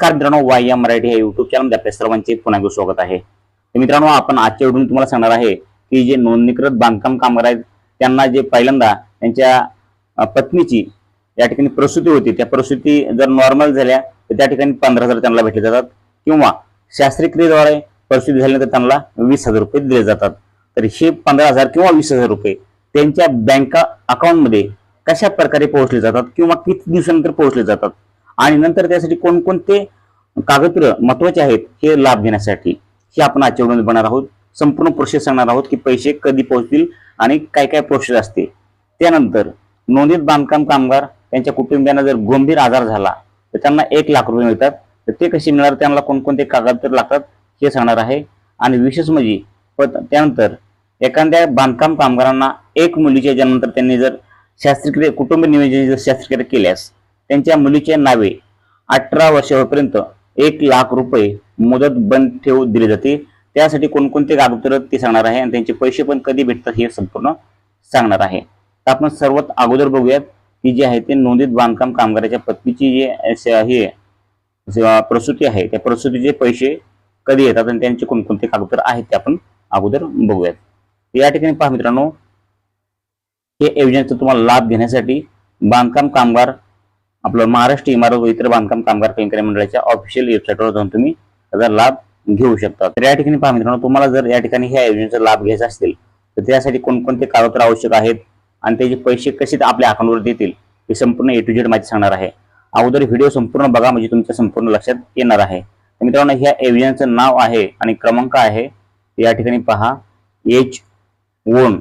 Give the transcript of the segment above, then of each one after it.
नमस्कार मित्रांनो वाय या मराठी या युट्यूब चॅनलमध्ये आपल्या सर्वांचे पुन्हा एकदा स्वागत आहे. तर मित्रांनो आपण आजच्या व्हिडिओ तुम्हाला सांगणार आहे की जे नोंदणीकृत बांधकाम कामगार आहेत त्यांना जे पहिल्यांदा त्यांच्या पत्नीची या ठिकाणी प्रसूती होती. त्या प्रसूती जर नॉर्मल झाल्या तर त्या ठिकाणी पंधरा हजार त्यांना भेटले जातात. किंवा शास्त्रक्रियेद्वारे प्रसूती झाल्यानंतर त्यांना वीस हजार रुपये दिले जातात. तर हे पंधरा हजार किंवा वीस हजार रुपये त्यांच्या बँका अकाउंटमध्ये कशा प्रकारे पोहोचले जातात किंवा किती दिवसानंतर पोहोचले जातात आणि नंतर त्यासाठी कोणकोणते कागदपत्र महत्त्वाचे आहेत हे लाभ घेण्यासाठी हे आपण आचरण बनणार आहोत. संपूर्ण प्रोसेस सांगणार आहोत की पैसे कधी पोहोचतील आणि काय काय प्रोसेस असते. त्यानंतर नोंदीत बांधकाम कामगार त्यांच्या कुटुंबियांना जर गंभीर आजार झाला तर त्यांना एक लाख रुपये मिळतात. तर ते कसे मिळणार? त्यांना कोणकोणते कागदपत्र लागतात हे सांगणार आहे. आणि विशेष म्हणजे त्यानंतर एखाद्या बांधकाम कामगारांना एक मुलीच्या जन्मानंतर त्यांनी जर शास्त्रक्रिया कुटुंब नियोजन जर शास्त्रक्रिया केल्यास त्यांच्या मुलीच्या नावे अठरा वर्षापर्यंत एक लाख रुपये मुदत बंद ठेवू दिली जाते. त्यासाठी कोणकोणते कागदपत्र ते सांगणार आहे आणि त्यांचे पैसे पण कधी भेटतात हे संपूर्ण सांगणार आहे. तर आपण सर्वात अगोदर बघूयात की जे आहे ते नोंदीत बांधकाम कामगाराच्या पत्नीची जे हे प्रसूती आहे त्या प्रसूतीचे पैसे कधी येतात आणि त्यांचे कोणकोणते कागदपत्र आहेत ते आपण अगोदर बघूयात. या ठिकाणी पहा मित्रांनो हे योजनेचा तुम्हाला लाभ घेण्यासाठी बांधकाम कामगार आपलं महाराष्ट्र इमारत व इतर बांधकाम कामगार कर्मचारी मंडळाच्या ऑफिशियल वेबसाईटवर जाऊन तुम्ही त्याचा लाभ घेऊ शकता. तर या ठिकाणी पहा मित्रांनो तुम्हाला जर या ठिकाणी ह्या योजनेचा लाभ घ्यायचा असतील तर त्यासाठी कोणकोणते कागदपत्र आवश्यक आहेत आणि त्याचे पैसे कसे आपल्या अकाउंटवर देतील हे संपूर्ण ए टू झेड माहिती सांगणार आहे. अगोदर व्हिडिओ संपूर्ण बघा म्हणजे तुमच्या संपूर्ण लक्षात येणार आहे. तर मित्रांनो ह्या योजनेचं नाव आहे आणि क्रमांक आहे या ठिकाणी पहा H one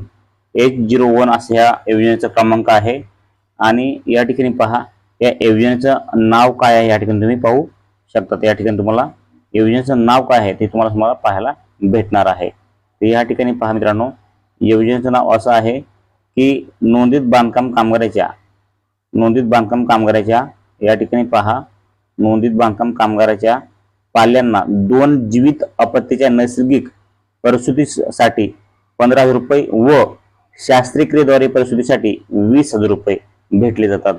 H zero one असं ह्या योजनेचा क्रमांक आहे. आणि या ठिकाणी पहा या योजनेचं नाव काय आहे या ठिकाणी तुम्ही पाहू शकता या ठिकाणी तुम्हाला योजनेचं नाव काय आहे ते तुम्हाला तुम्हाला पाहायला भेटणार आहे. तर या ठिकाणी पहा मित्रांनो योजनेचं नाव असं आहे की नोंदीत बांधकाम कामगाराच्या नोंदीत बांधकाम कामगाराच्या या ठिकाणी पहा नोंदीत बांधकाम कामगाराच्या पाल्यांना दोन जीवित आपत्तीच्या नैसर्गिक परिस्थितीसाठी पंधरा हजार रुपये व शास्त्रक्रियेद्वारे परिस्थितीसाठी वीस हजार रुपये भेटले जातात.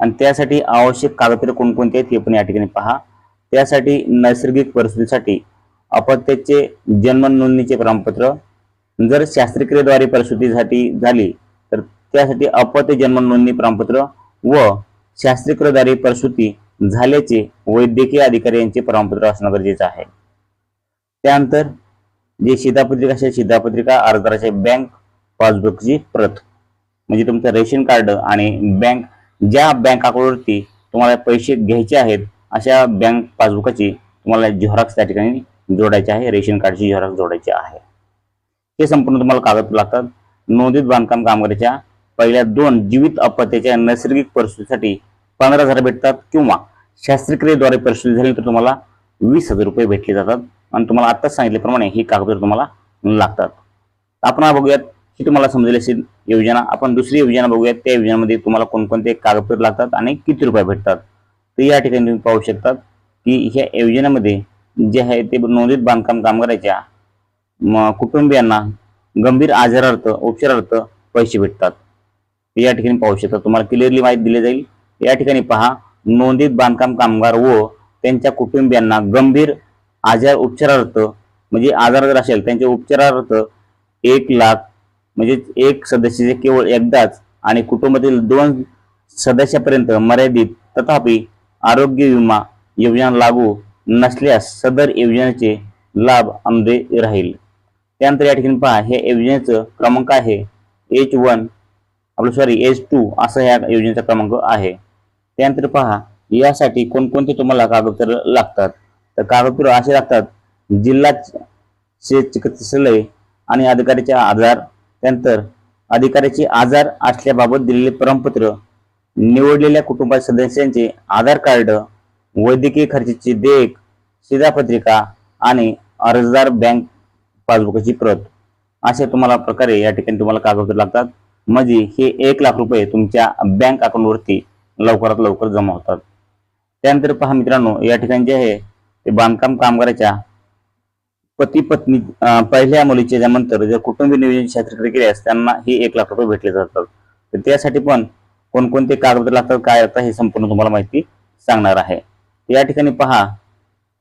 आणि त्यासाठी आवश्यक कागदपत्रे कोणकोणते आहेत हे पण या ठिकाणी पहा. त्यासाठी नैसर्गिक परिस्थितीसाठी अपत्याचे जन्म नोंदणीचे प्रमाणपत्र. जर शास्त्रक्रियेद्वारे परिस्थितीसाठी झाली तर त्यासाठी अपत्य जन्म नोंदणी प्रमाणपत्र व शास्त्रक्रियेद्वारे प्रसूती झाल्याचे वैद्यकीय अधिकारी यांचे प्रमाणपत्र असणं गरजेचं आहे. त्यानंतर जे शिधापत्रिका असेल शिधापत्रिका अर्जदाराच्या बँक पासबुकची प्रत म्हणजे तुमचं रेशन कार्ड आणि बँक ज्या बँक अकाउंटवरती तुम्हाला पैसे घ्यायचे आहेत अशा बँक पासबुकाची तुम्हाला झेरॉक्स त्या ठिकाणी जोडायची आहे रेशन कार्डची झेरॉक्स जोडायची आहे. हे संपूर्ण तुम्हाला कागदपत्र लागतात. नोंदीत बांधकाम कामगाराच्या पहिल्या दोन जीवित अपत्याच्या नैसर्गिक परिस्थितीसाठी पंधरा हजार भेटतात किंवा शास्त्रक्रियेद्वारे परिस्थिती झाली तर तुम्हाला वीस हजार रुपये भेटले जातात. आणि तुम्हाला आत्ताच सांगितल्याप्रमाणे ही कागदपत्र तुम्हाला लागतात. आपण बघूयात. ही तुम्हाला समजेल असेल योजना. आपण दुसरी योजना बघूयात त्या योजनेमध्ये तुम्हाला कोणकोणते कागदपत्र लागतात आणि किती रुपये भेटतात. तर या ठिकाणी तुम्ही पाहू शकतात की ह्या योजनेमध्ये जे आहे ते नोंदीत बांधकाम कामगाराच्या कुटुंबियांना गंभीर आजारार्थ उपचारार्थ पैसे भेटतात. या ठिकाणी पाहू शकता. तुम्हाला क्लिअरली माहिती दिली जाईल. या ठिकाणी पहा नोंदीत बांधकाम कामगार व त्यांच्या कुटुंबियांना गंभीर आजार उपचारार्थ म्हणजे आजार जर असेल त्यांच्या उपचारार्थ एक लाख म्हणजे एक सदस्याचे केवळ एकदाच आणि कुटुंबातील दोन सदस्यापर्यंत मर्यादित तथापि आरोग्य विमा योजना लागू नसल्यास सदर योजनेचे लाभ अमदे राहील. त्यानंतर या ठिकाणी पहा हे योजनेचं क्रमांक आहे. एच वन आपलं सॉरी एच टू असा ह्या योजनेचा क्रमांक आहे. त्यानंतर पहा यासाठी कोणकोणते तुम्हाला कागदपत्र लागतात? तर कागदपत्र असे लागतात जिल्हा चिकित्सालय आणि अधिकाऱ्याच्या आधार त्यानंतर अधिकाऱ्याचे आजार असल्याबाबत दिलेले प्रमाणपत्र निवडलेल्या कुटुंबात सदस्यांचे आधार कार्ड वैद्यकीय खर्चाची देख शिधापत्रिका आणि अर्जदार बँक पासबुकाची प्रत अशा तुम्हाला प्रकारे या ठिकाणी तुम्हाला कागदपत्र लागतात. म्हणजे हे एक लाख रुपये तुमच्या बँक अकाउंटवरती लवकरात लवकर जमा होतात. त्यानंतर पहा मित्रांनो या ठिकाणी जे आहे ते बांधकाम कामगाराच्या पती पत्नी पहिल्या मुलीच्या जन्मानंतर जर कुटुंबी नियोजन शास्त्रक्रिया केल्यास त्यांना हे एक लाख रुपये भेटले जातात. तर त्यासाठी पण कोणकोणते कागदपत्र लागतात काय लागतात हे संपूर्ण तुम्हाला माहिती सांगणार आहे. या ठिकाणी पहा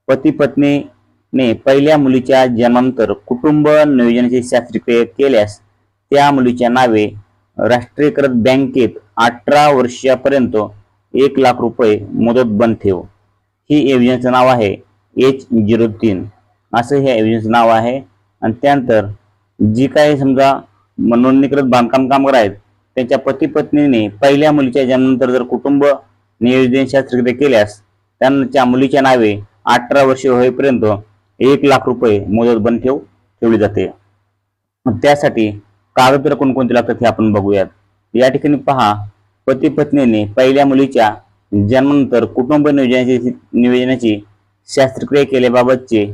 पती पत्नीने पहिल्या मुलीच्या जन्मानंतर कुटुंब नियोजनाची शास्त्रक्रिया केल्यास त्या मुलीच्या नावे राष्ट्रीयकृत बँकेत अठरा वर्षापर्यंत एक लाख रुपये मुदत बंद ठेव. ही योजनेचं नाव आहे एच झिरो तीन. असं हे योजनेचं नाव आहे. आणि त्यानंतर जी काही समजा नोंदणीकृत बांधकाम कामगार आहेत त्यांच्या पती पत्नीने पहिल्या मुलीच्या जन्मानंतर जर कुटुंब नियोजन शास्त्रक्रिया केल्यास त्यांच्या मुलीच्या नावे अठरा वर्षे होईपर्यंत एक लाख रुपये मुदत बंद ठेव ठेवली जाते. त्यासाठी कागदपत्र कोणकोणते लागतात हे आपण बघूयात. या ठिकाणी पहा पती पत्नीने पहिल्या मुलीच्या जन्मानंतर कुटुंब नियोजनाची नियोजनाची शास्त्रक्रिया केल्याबाबतचे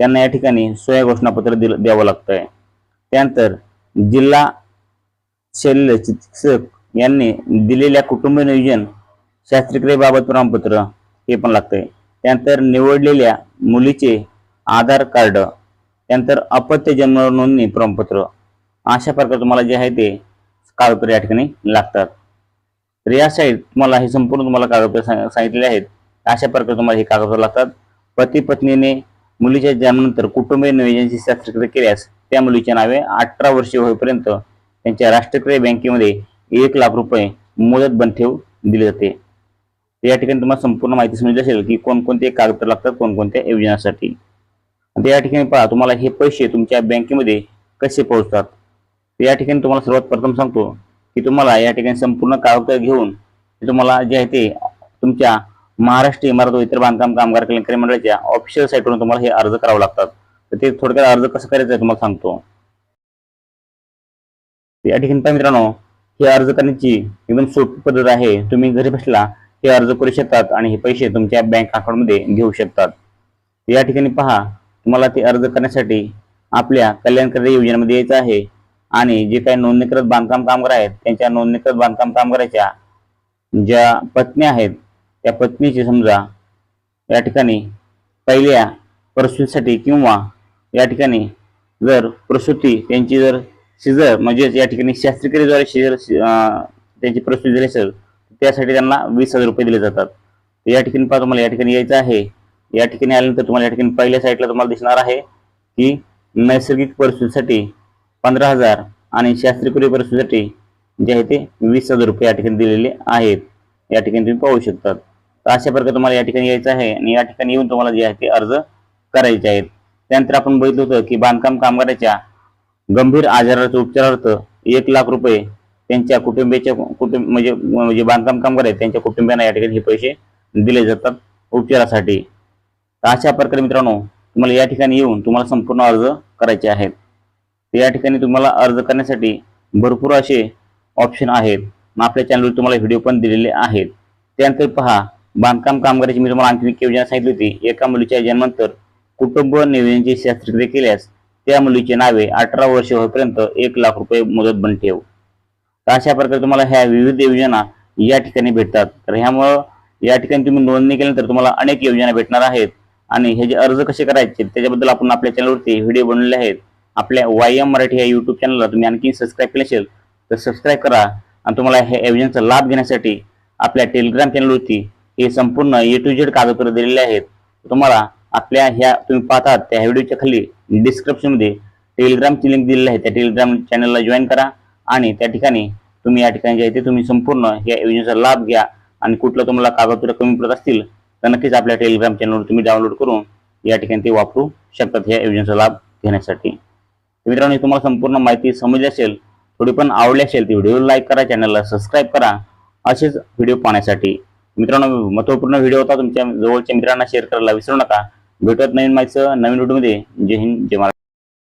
त्यांना या ठिकाणी सोया घोषणापत्र दिलं द्यावं लागतंय. त्यानंतर जिल्हा शल्य चिकित्सक यांनी दिलेल्या कुटुंब नियोजन शास्त्रक्रियेबाबत प्रमाणपत्र हे पण लागतंय. त्यानंतर निवडलेल्या मुलीचे आधार कार्ड त्यानंतर अपत्य जन्म नोंदणी प्रमाणपत्र अशा प्रकारे तुम्हाला जे आहे ते कागदपत्र या ठिकाणी लागतात. तर या साईड तुम्हाला हे संपूर्ण तुम्हाला कागदपत्र सांगितलेले आहेत. अशा प्रकारे तुम्हाला हे कागदपत्र लागतात. पती पत्नीने मुलीच्या जन्मानंतर कुटुंबीय नियोजनाची शस्त्रक्रिया केल्यास त्या मुलीच्या नावे अठरा वर्षे होईपर्यंत त्यांच्या राष्ट्रीय बँकेमध्ये एक लाख रुपये मुदत बंद ठेव दिली जाते. या ठिकाणी तुम्हाला संपूर्ण माहिती समजली असेल की कोणकोणते कागदपत्र लागतात कोणकोणत्या योजनासाठी. या ठिकाणी पहा तुम्हाला हे पैसे तुमच्या बँकेमध्ये कसे पोहोचतात? या ठिकाणी तुम्हाला सर्वात प्रथम सांगतो की तुम्हाला या ठिकाणी संपूर्ण कागदपत्र घेऊन तुम्हाला जे आहे ते तुमच्या महाराष्ट्र इमारत व इतर बांधकाम कामगार कल्याणकारी मंडळाच्या ऑफिशियल साईटवरून तुम्हाला हे अर्ज करावे लागतात. तर ते थोडक्यात अर्ज कसं करायचं आहे तुम्हाला सांगतो. या ठिकाणी मित्रांनो हे अर्ज करण्याची एकदम सोपी पद्धत आहे. तुम्ही घरी बसला हे अर्ज करू शकतात आणि हे पैसे तुमच्या बँक अकाउंटमध्ये घेऊ शकतात. या ठिकाणी पहा तुम्हाला ते अर्ज करण्यासाठी आपल्या कल्याणकारी योजनेमध्ये यायचं आहे आणि जे काही नोंदणीकृत बांधकाम कामगार आहेत त्यांच्या नोंदणीकृत बांधकाम कामगाराच्या ज्या पत्नी आहेत त्या पत्नीची समजा या ठिकाणी पहिल्या प्रसूतीसाठी किंवा या ठिकाणी जर प्रसूती त्यांची जर सिजर म्हणजेच या ठिकाणी शास्त्रक्रियेद्वारे सिजर त्यांची प्रसूती झाली असेल त्यासाठी त्यांना वीस हजार रुपये दिले जातात. या ठिकाणी पहा तुम्हाला या ठिकाणी यायचं आहे. या ठिकाणी आल्यानंतर तुम्हाला या ठिकाणी पहिल्या साईडला तुम्हाला दिसणार आहे की नैसर्गिक परिस्थितीसाठी पंधरा हजार आणि शास्त्रीय परिस्थितीसाठी जे आहे ते वीस हजार रुपये या ठिकाणी दिलेले आहेत. या ठिकाणी तुम्ही पाहू शकतात. तर अशा प्रकारे तुम्हाला या ठिकाणी यायचं आहे आणि या ठिकाणी येऊन तुम्हाला जे आहे ते अर्ज करायचे आहेत. त्यानंतर आपण बघितलं होतं की बांधकाम कामगाराच्या गंभीर आजाराच्या उपचारार्थ एक लाख रुपये त्यांच्या कुटुंबियाच्या कुटुंब म्हणजे म्हणजे बांधकाम कामगार आहेत त्यांच्या कुटुंबियांना या ठिकाणी हे पैसे दिले जातात उपचारासाठी. तर अशा प्रकारे मित्रांनो तुम्हाला या ठिकाणी येऊन तुम्हाला संपूर्ण अर्ज करायचे आहेत. तर या ठिकाणी तुम्हाला अर्ज करण्यासाठी भरपूर असे ऑप्शन आहेत. आपल्या चॅनलवर तुम्हाला व्हिडिओ पण दिलेले आहेत. त्यानंतर पहा बांधकाम कामगाराची मी तुम्हाला आणखी एक योजना सांगितली होती. एका मुलीच्या जन्मानंतर कुटुंब नियोजनची शस्त्रक्रिया केल्यास त्या मुलीचे नावे अठरा वर्ष होईपर्यंत एक लाख रुपये मुदत बन ठेव. तर अशा प्रकारे तुम्हाला ह्या विविध योजना या ठिकाणी भेटतात. तर ह्यामुळं या ठिकाणी तुम्ही नोंदणी केल्यानंतर तुम्हाला अनेक योजना भेटणार आहेत आणि हे जे अर्ज कसे करायचे त्याच्याबद्दल आपण आपल्या चॅनलवरती व्हिडिओ बनवले आहेत. आपल्या वाय एम मराठी या युट्यूब चॅनलला तुम्ही आणखी सबस्क्राईब केले असेल तर सबस्क्राईब करा आणि तुम्हाला ह्या योजनेचा लाभ घेण्यासाठी आपल्या टेलिग्राम चॅनलवरती हे संपूर्ण ए टू झेड कागदपत्र दिलेले आहेत. तुम्हाला आपल्या ह्या तुम्ही पाहतात त्या व्हिडिओच्या खाली डिस्क्रिप्शनमध्ये टेलिग्रामची लिंक दिलेली आहे. त्या टेलिग्राम चॅनलला जॉईन करा आणि त्या ठिकाणी तुम्ही या ठिकाणी जे आहे ते तुम्ही संपूर्ण या योजनेचा लाभ घ्या आणि कुठलं तुम्हाला कागदपत्र कमी पडत असतील तर नक्कीच आपल्या टेलिग्राम चॅनलवर तुम्ही डाउनलोड करून या ठिकाणी ते वापरू शकतात या योजनेचा लाभ घेण्यासाठी. मित्रांनो तुम्हाला संपूर्ण माहिती समजली असेल थोडी पण आवडली असेल ती व्हिडिओ लाईक करा चॅनलला सबस्क्राईब करा. असेच व्हिडिओ पाहण्यासाठी मित्रांनो महत्त्वपूर्ण व्हिडिओ होता तुमच्या जवळच्या मित्रांना शेअर करायला विसरू नका. भेटत नवीन माहिती नवीन व्हिडिओमध्ये जय हिंद जय महाराष्ट्र.